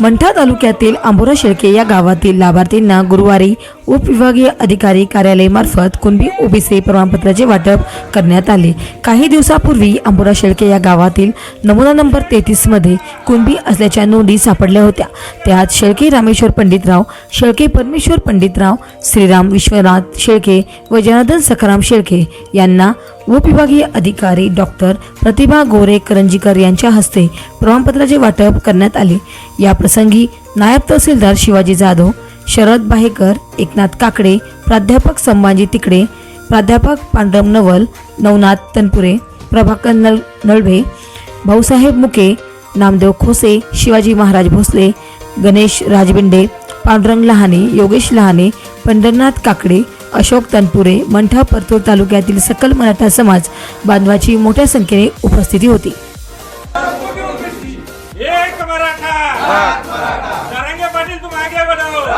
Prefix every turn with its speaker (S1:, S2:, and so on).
S1: मंठा तालुक्यातील आंबोरा शेळके या गावातील लाभार्थींना गुरुवारी उपविभागीय अधिकारी कार्यालयामार्फत कुणबी ओबीसी प्रमाणपत्राचे वाटप करण्यात आले. काही दिवसापूर्वी आंबोरा शेळके या गावातील नमुना नंबर तेहतीसमध्ये कुणबी असल्याच्या नोंदी सापडल्या होत्या. त्यात शेळके रामेश्वर पंडितराव शेळके परमेश्वर पंडितराव श्रीराम विश्वनाथ शेळके व जनार्दन सखाराम शेळके यांना उपविभागीय अधिकारी डॉक्टर प्रतिभा गोरे करंजीकर यांच्या हस्ते प्रमाणपत्राचे वाटप करण्यात आले. या प्रसंगी नायब तहसीलदार शिवाजी जाधव शरद बाहेकर एकनाथ काकडे प्राध्यापक संभाजी तिकडे प्राध्यापक पांडुरंग नवल नवनाथ तनपुरे प्रभाकर नल नळभे भाऊसाहेब मुके नामदेव खोसे शिवाजी महाराज भोसले गणेश राजबिंडे पांडुरंग लहाने योगेश लहाने पंढरनाथ काकडे अशोक तनपुरे मंठा परतूर तालुक्यातील सकल मराठा समाज बांधवाची मोठ्या संख्येने उपस्थिती होती.
S2: एक मराठा!